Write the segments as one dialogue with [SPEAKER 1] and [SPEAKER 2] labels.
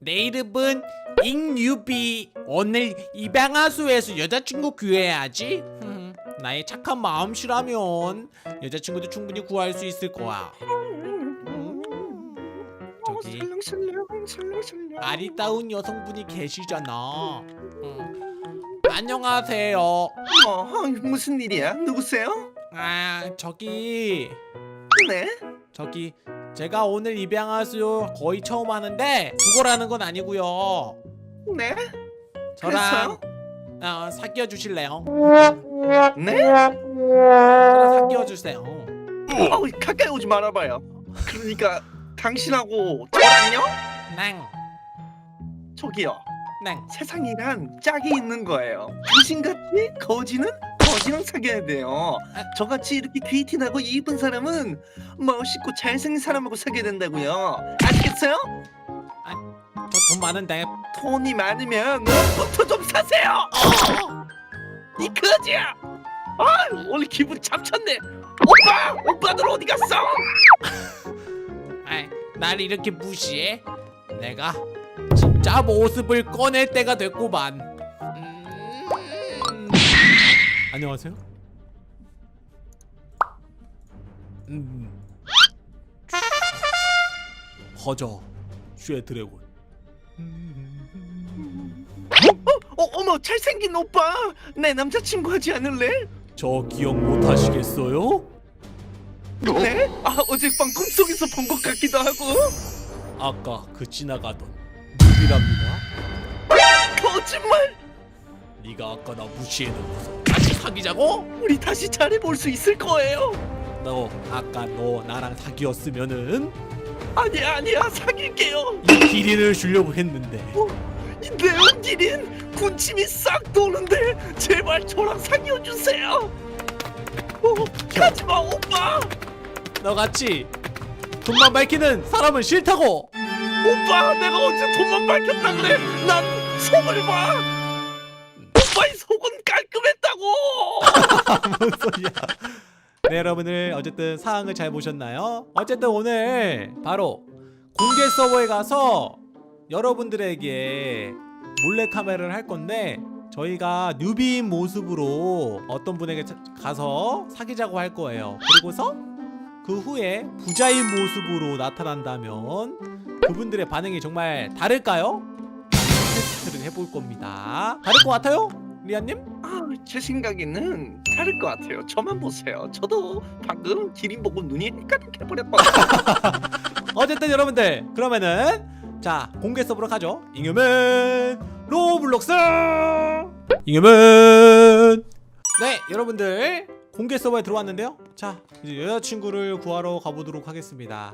[SPEAKER 1] 내 이름은 잉유비. 오늘 입양하수에서 여자친구 구해야지. 흠, 나의 착한 마음씨라면 여자친구도 충분히 구할 수 있을 거야. 저기 아리따운 여성분이 계시잖아. 음. 안녕하세요.
[SPEAKER 2] 어, 무슨 일이야? 누구세요?
[SPEAKER 1] 아 저기
[SPEAKER 2] 네?
[SPEAKER 1] 저기 제가 오늘 입양하수 거의 처음 하는데 구걸하는 건 아니고요.
[SPEAKER 2] 네?
[SPEAKER 1] 저랑 어, 사귀어 주실래요?
[SPEAKER 2] 네?
[SPEAKER 1] 저랑 사귀어 주세요.
[SPEAKER 2] 어, 가까이 오지 말아봐요 그러니까 당신하고 저랑요?
[SPEAKER 1] 낭,
[SPEAKER 2] 저기요
[SPEAKER 1] 낭.
[SPEAKER 2] 세상이란 짝이 있는 거예요 당신같이 거지는 거지랑 사귀어야 돼요 저같이 이렇게 귀티 나고 이쁜 사람은 멋있고 잘생긴 사람하고 사귀어야 된다고요 아시겠어요?
[SPEAKER 1] 저돈 많은데.
[SPEAKER 2] 돈이 많으면 옷부터 좀 사세요 이 거지야 아 오늘 기분 참쳤네 오빠 오빠들 어디 갔어?
[SPEAKER 1] 아이, 날 이렇게 무시해? 내가 진짜 모습을 꺼낼 때가 됐구만. 안녕하세요. 음. 허저 슈의 드래곤.
[SPEAKER 2] 어, 어머 잘생긴 오빠 내 남자친구 하지 않을래?
[SPEAKER 1] 저 기억 못 하시겠어요?
[SPEAKER 2] 네? 아 어젯밤 꿈속에서 본 것 같기도 하고
[SPEAKER 1] 아까 그 지나가던 누비랍니다.
[SPEAKER 2] 거짓말
[SPEAKER 1] 네가 아까 나 무시해놓고서 사귀자고?
[SPEAKER 2] 우리 다시 잘해볼 수 있을 거예요.
[SPEAKER 1] 너 아까 너 나랑 사귀었으면은?
[SPEAKER 2] 아니야 아니야. 사귈게요.
[SPEAKER 1] 이 기린을 주려고 했는데.
[SPEAKER 2] 이 내용기린. 군침이 싹 도는데 제발 저랑 사귀어 주세요. 어, 가지마 오빠.
[SPEAKER 1] 너같이 돈만 밝히는 사람은 싫다고.
[SPEAKER 2] 오빠 내가 언제 돈만 밝혔다 그래? 난 속을 봐
[SPEAKER 1] 뭔 소리야 네 여러분들 어쨌든 사항을 잘 보셨나요? 어쨌든 오늘 바로 공개 서버에 가서 여러분들에게 몰래 카메라를 할 건데 저희가 뉴비인 모습으로 어떤 분에게 차- 가서 사귀자고 할 거예요 그리고서 그 후에 부자인 모습으로 나타난다면 그분들의 반응이 정말 다를까요? 테스트를 해볼 겁니다 다를 것 같아요? 리안님?
[SPEAKER 2] 아, 제 생각에는 다를 것 같아요. 저만 보세요. 저도 방금 기린 보고 눈이 헷갈해버렸거든요.
[SPEAKER 1] 어쨌든 여러분들 그러면은 자 공개 서버로 가죠. 잉여맨 로블록스! 잉여맨! 네 여러분들 공개 서버에 들어왔는데요. 자 이제 여자친구를 구하러 가보도록 하겠습니다.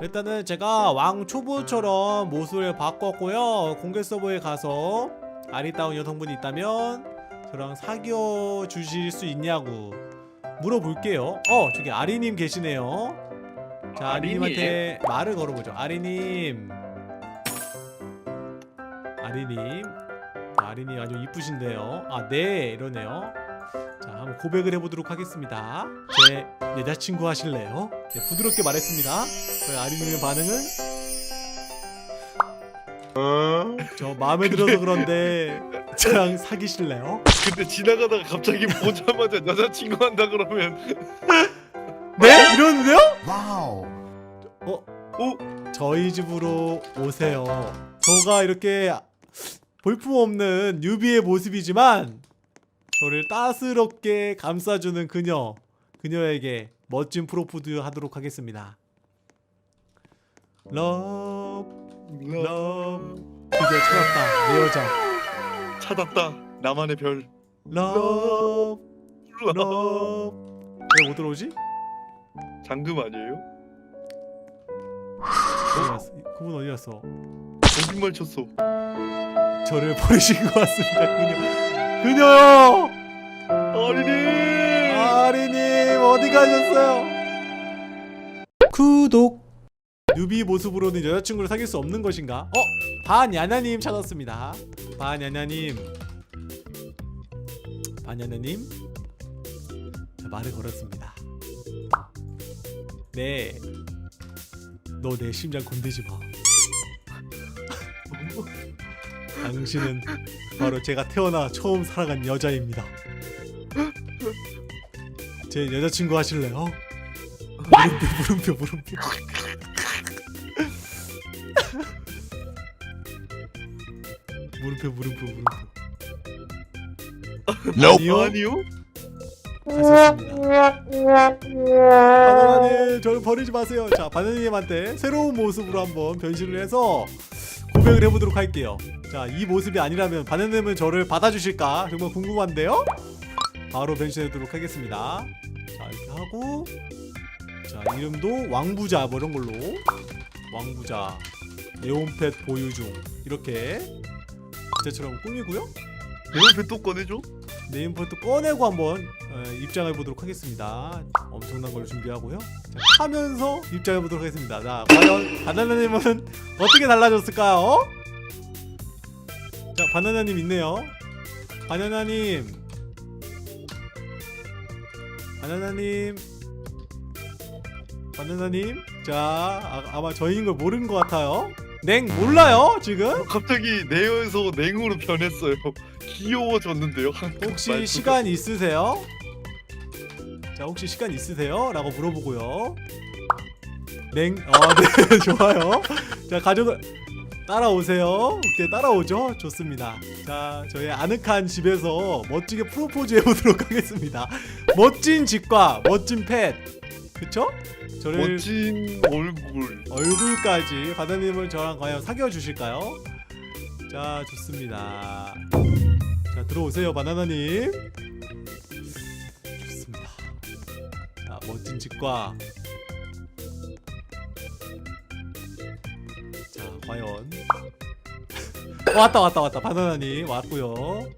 [SPEAKER 1] 일단은 제가 왕 초보처럼 모습을 바꿨고요. 공개 서버에 가서 아리따운 여성분이 있다면 저랑 사귀어 주실 수 있냐고 물어볼게요. 어 저기 아리님 계시네요. 자
[SPEAKER 2] 아리님.
[SPEAKER 1] 아리님한테 말을 걸어보죠. 아리님. 아리님. 자, 아리님 아주 이쁘신데요. 아 네 이러네요. 자 한번 고백을 해보도록 하겠습니다. 제 여자친구 하실래요? 네, 부드럽게 말했습니다. 저희 아리님의 반응은 저 마음에 들어서 그런데 저랑 사귀실래요?
[SPEAKER 3] 근데 지나가다가 갑자기 보자마자 여자친구 한다 그러면
[SPEAKER 1] 네? 이러는데요?
[SPEAKER 4] 와우.
[SPEAKER 1] 어? 어? 저희 집으로 오세요. 저가 이렇게 볼품없는 뉴비의 모습이지만 저를 따스럽게 감싸주는 그녀 그녀에게 멋진 프로포즈 하도록 하겠습니다. 러브 러브 드디어 찾았다 내 여자.
[SPEAKER 3] 찾았다 나만의 별.
[SPEAKER 1] 러브
[SPEAKER 3] 러
[SPEAKER 1] 러브 왜못 들어오지?
[SPEAKER 3] 잠금 아니에요?
[SPEAKER 1] 어디 갔어? 그분 어디 갔어?
[SPEAKER 3] 거짓말 쳤어.
[SPEAKER 1] 저를 버리신 것 같습니다 그녀. 그녀요!
[SPEAKER 3] 어린이!
[SPEAKER 1] 아리님 어디 가셨어요? 구독 뉴비 모습으로는 여자친구를 사귈 수 없는 것인가? 어? 반야냐님 찾았습니다. 반야냐님. 자, 말을 걸었습니다. 네. 너 내 심장 건드지 마. 당신은 바로 제가 태어나 처음 살아간 여자입니다. 제 여자친구 하실래요? 물음표 물음표 물음표. 물음표 물음표 물음표. 아니요.
[SPEAKER 3] 아니요?
[SPEAKER 1] 바나나님 저를 버리지 마세요. 자 바나나님한테 새로운 모습으로 한번 변신을 해서 고백을 해보도록 할게요. 자 이 모습이 아니라면 바나나님은 저를 받아주실까 정말 궁금한데요. 바로 변신하도록 하겠습니다. 자 이렇게 하고 자 이름도 왕부자 뭐 이런 걸로 왕부자 네온펫 보유 중 이렇게 진짜처럼 꾸미고요.
[SPEAKER 3] 네온펜 또 꺼내줘?
[SPEAKER 1] 네임포트 꺼내고 한번 어, 입장해 보도록 하겠습니다. 엄청난 걸 준비하고요. 자, 하면서 입장해 보도록 하겠습니다. 자, 과연 바나나님은 어떻게 달라졌을까요? 자, 바나나님 있네요. 바나나님, 바나나님, 바나나님. 자, 아, 아마 저희인 걸 모르는 것 같아요. 냉 몰라요 지금?
[SPEAKER 3] 갑자기 네온에서 냉으로 변했어요. 귀여워졌는데요.
[SPEAKER 1] 혹시
[SPEAKER 3] 말투가.
[SPEAKER 1] 시간 있으세요? 자 혹시 시간 있으세요? 라고 물어보고요 냉? 아 네 좋아요 자 가족을 따라오세요 오케이 따라오죠 좋습니다 자 저희 아늑한 집에서 멋지게 프로포즈 해보도록 하겠습니다 멋진 집과 멋진 펫 그쵸? 저를
[SPEAKER 3] 멋진 얼굴.
[SPEAKER 1] 얼굴까지 바다님을 저랑 과연 사귀어 주실까요? 자 좋습니다. 자 들어오세요 바나나님. 좋습니다. 자 멋진 집과 자 과연 왔다 왔다 왔다 바나나님 왔고요.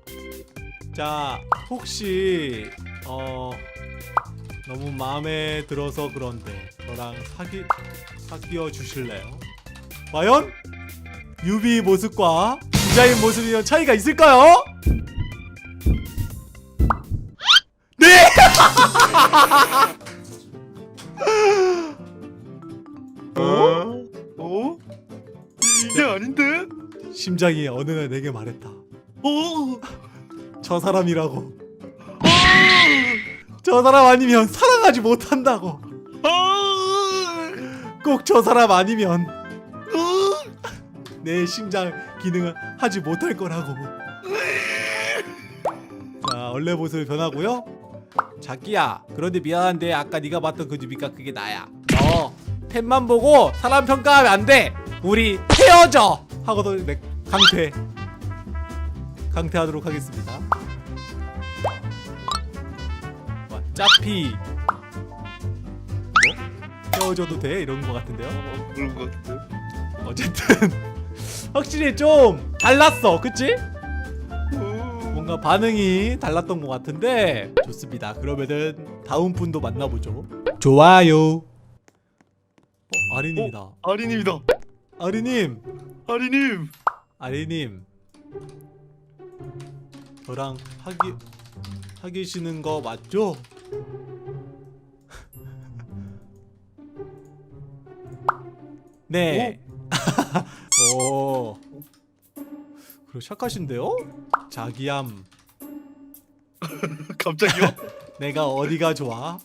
[SPEAKER 1] 자 혹시 어 너무 마음에 들어서 그런데 저랑 사귀 사귀어 주실래요? 과연 유비 모습과 부자인 모습이랑 차이가 있을까요? 네!
[SPEAKER 3] 어? 어? 이게 아닌데?
[SPEAKER 1] 심장이 어느 날 내게 말했다.
[SPEAKER 3] 어?
[SPEAKER 1] 저 사람이라고. 저 사람 아니면 사랑하지 못한다고.
[SPEAKER 3] 아!
[SPEAKER 1] 꼭저 사람 아니면
[SPEAKER 3] 어?
[SPEAKER 1] 내 심장 기능을 하지 못할 거라고. 자, 원래 모습을 변하고요. 자기야, 그런데 미안한데 아까 네가 봤던 그 집이가 그게 나야. 너 템만 보고 사람 평가하면 안 돼. 우리 헤어져. 하고도 내 강퇴. 강퇴하도록 하겠습니다. 와, 짜피. 뭐? 헤어져도 돼? 이런 거 같은데요?
[SPEAKER 3] 어, 그런 것 같은데.
[SPEAKER 1] 어쨌든 확실히 좀 달랐어 그치?
[SPEAKER 3] 어.
[SPEAKER 1] 뭔가 반응이 달랐던 것 같은데 좋습니다 그러면은 다음 분도 만나보죠 좋아요 어, 아리님이다
[SPEAKER 3] 아리님이다.
[SPEAKER 1] 아리님
[SPEAKER 3] 아리님.
[SPEAKER 1] 아리님 저랑 사귀 사귀시는 거 맞죠? 네. 오. 그리고 착하신데요? 자기함.
[SPEAKER 3] 갑자기요?
[SPEAKER 1] 내가 어디가 좋아?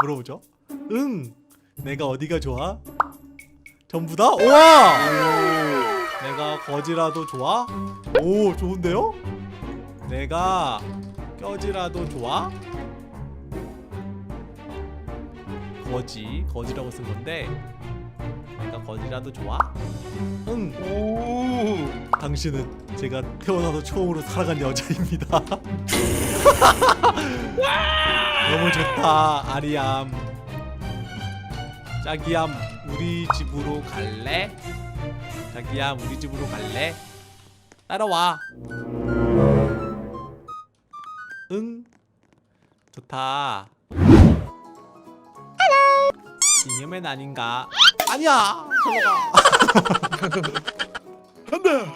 [SPEAKER 1] 물어보죠. 응. 내가 어디가 좋아? 전부 다? 우와! 내가 거지라도 좋아? 오, 좋은데요? 내가 껴지라도 좋아? 거지, 거지라고 쓴 건데 내가 거지라도 좋아? 응.
[SPEAKER 3] 오.
[SPEAKER 1] 당신은 제가 태어나서 처음으로 살아간 여자입니다. 너무 좋다, 아리암. 자기암, 우리 집으로 갈래? 자기암, 우리 집으로 갈래? 따라와. 응. 좋다. 잉여맨 아닌가? 아니야. 저거가.
[SPEAKER 3] 한다.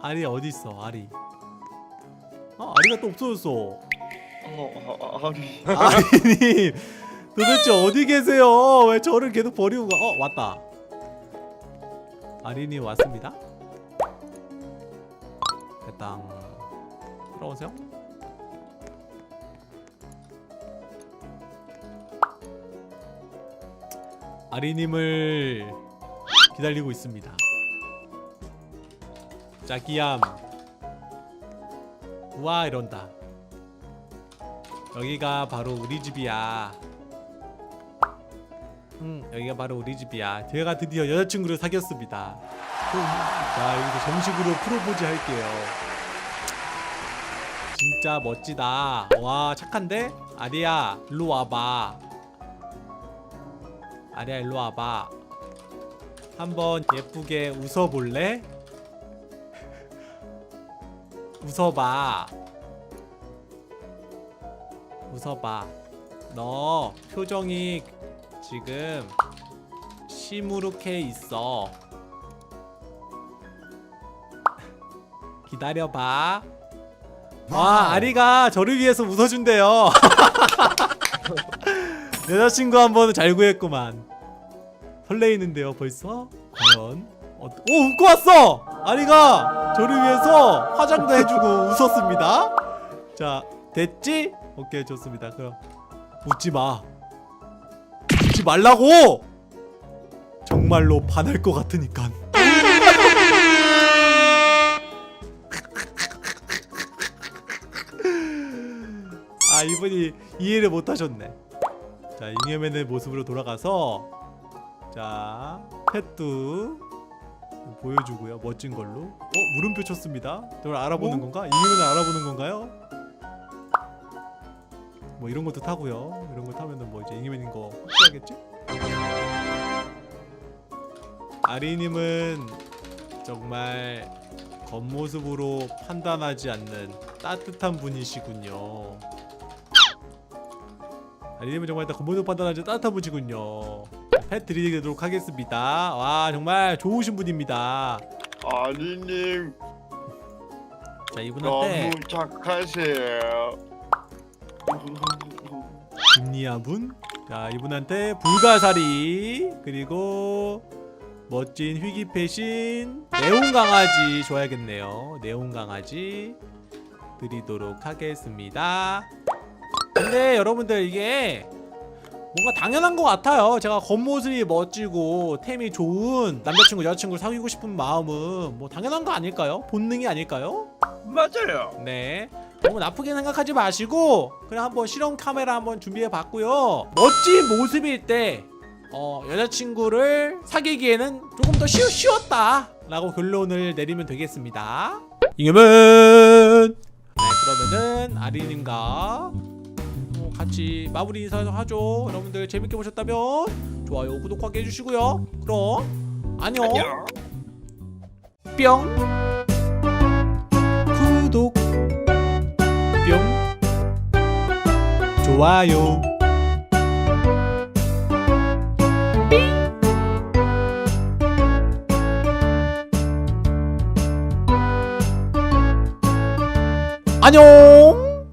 [SPEAKER 1] 아리 어디 있어? 아리. 어, 아리가 또 없어졌어.
[SPEAKER 3] 어, 아, 아리.
[SPEAKER 1] 아리님 도대체 어디 계세요? 왜 저를 계속 버리고 가? 어 왔다. 아리님 왔습니다. 일단 들어오세요. 아리님을 기다리고 있습니다. 자기얌. 우와 이런다. 여기가 바로 우리 집이야. 응, 여기가 바로 우리 집이야. 제가 드디어 여자친구를 사귀었습니다. 음, 자, 여기서 정식으로 프로포즈 할게요. 진짜 멋지다. 와, 착한데? 아리야, 일로 와봐. 아리야, 일로 와봐. 한번 예쁘게 웃어볼래? 웃어봐. 웃어봐. 너 표정이 지금 시무룩해 있어. 기다려봐. 와, 아리가 저를 위해서 웃어준대요. 여자친구 한 번 잘 구했구만. 설레이는데요, 벌써? 과연? 어, 오, 웃고 왔어! 아리가 저를 위해서 화장도 해주고 웃었습니다. 자, 됐지? 오케이, 좋습니다. 그럼 웃지 마. 웃지 말라고! 정말로 반할 것 같으니까. 아 이분이 이해를 못하셨네. 자 잉여맨의 모습으로 돌아가서 자 펫도 보여주고요 멋진 걸로. 어 물음표 쳤습니다. 저걸 알아보는
[SPEAKER 3] 어?
[SPEAKER 1] 건가? 잉여맨을 알아보는 건가요? 뭐 이런 것도 타고요. 이런 거 타면은 뭐 이제 잉여맨인 거 확실하겠지? 아리님은 정말 겉모습으로 판단하지 않는 따뜻한 분이시군요. 아리님은 정말 다 겉모습 판단하지 않는 따뜻한 분이시군요. 펫 드리도록 하겠습니다. 와 정말 좋으신 분입니다.
[SPEAKER 3] 아리님
[SPEAKER 1] 자 이분한테
[SPEAKER 3] 너무 착하세요.
[SPEAKER 1] 김리아 분. 자 이분한테 불가사리 그리고 멋진 휘기 패신 네온 강아지 줘야겠네요. 네온 강아지 드리도록 하겠습니다. 근데 여러분들 이게 뭔가 당연한 것 같아요. 제가 겉모습이 멋지고 템이 좋은 남자친구 여자친구를 사귀고 싶은 마음은 뭐 당연한 거 아닐까요? 본능이 아닐까요?
[SPEAKER 3] 맞아요.
[SPEAKER 1] 네. 너무 나쁘게 생각하지 마시고 그냥 한번 실험 카메라 한번 준비해 봤고요. 멋진 모습일 때 어, 여자친구를 사귀기에는 조금 더 쉬, 쉬웠다 라고 결론을 내리면 되겠습니다. 잉여맨! 네, 그러면은 아리님과 어, 같이 마무리 인사하죠. 여러분들 재밌게 보셨다면 좋아요, 구독하게 해주시고요. 그럼 안녕.
[SPEAKER 3] 안녕.
[SPEAKER 1] 뿅 구독 뿅 좋아요 안녕